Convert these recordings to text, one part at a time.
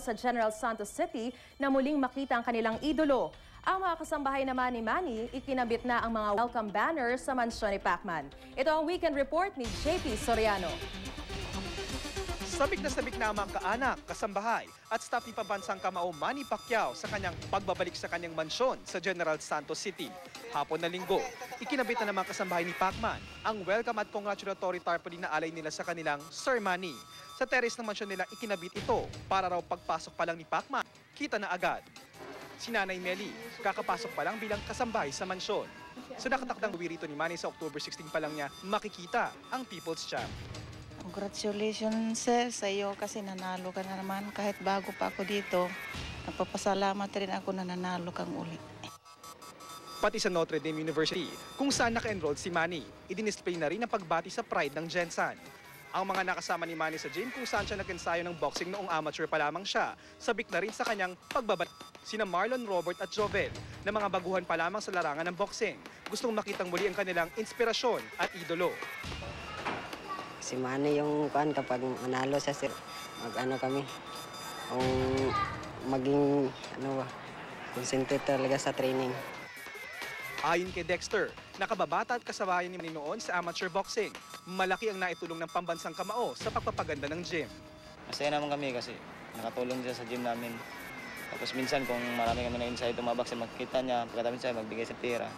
sa General Santos City na muling makita ang kanilang idolo. Ang mga kasambahay naman ni Manny, ikinabit na ang mga welcome banners sa mansyon ni Pacman. Ito ang weekend report ni JP Soriano. Sabik na sabik na ang mga kaanak, kasambahay at staff ni Pambansang Kamao Manny Pacquiao sa kanyang pagbabalik sa kanyang mansyon sa General Santos City. Hapon na linggo, ikinabit na ng mga kasambahay ni Pacman ang welcome at congratulatory tarpaulin na alay nila sa kanilang Sir Manny. Sa terrace ng mansyon nila ikinabit ito para raw pagpasok pa lang ni Pacman, kita na agad. Si Nanay Meli, kakapasok pa lang bilang kasambahay sa mansyon. Sa nakatakdang uwi rito ni Manny sa October 16 pa lang niya makikita ang People's Champ. Congratulations sir sa iyo kasi nanalo ka na naman kahit bago pa ako dito. Nagpapasalamat rin ako na nanalo kang uli. pati sa Notre Dame University, kung saan naka-enroll si Manny. Idinisplay na rin ang pagbati sa pride ng Gensan. Ang mga nakasama ni Manny sa gym kung saan siya nag-ensayo ng boxing noong amateur pa lamang siya, sabik na rin sa kanyang pagbabalik. Sina Marlon, Robert at Jovel na mga baguhan pa lamang sa larangan ng boxing. Gustong makitang muli ang kanilang inspirasyon at idolo. Si Manny yung kuan kapag manalo siya sir, mag-ano kami, kung maging ano ba, concentrate talaga sa training. Ayon kay Dexter, nakababata at kasabayan ni Manny noon sa amateur boxing. Malaki ang naitulong ng pambansang kamao sa pagpapaganda ng gym. Masaya naman kami kasi nakatulong siya sa gym namin. Tapos minsan kung marami kami na insight tumabak siya, makikita niya, pagkatapos siya magbigay sa pera.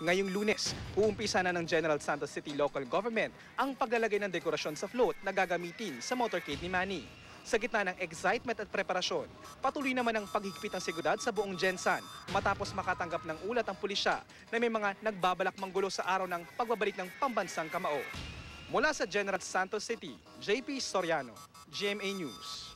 Ngayong lunes, uumpisa na ng General Santos City Local Government ang paglalagay ng dekorasyon sa float na gagamitin sa motorcade ni Manny. Sa gitna ng excitement at preparasyon, patuloy naman ang paghigpit ng seguridad sa buong Gensan matapos makatanggap ng ulat ang pulisya na may mga nagbabalak manggulo sa araw ng pagbabalik ng pambansang kamao. Mula sa General Santos City, JP Soriano, GMA News.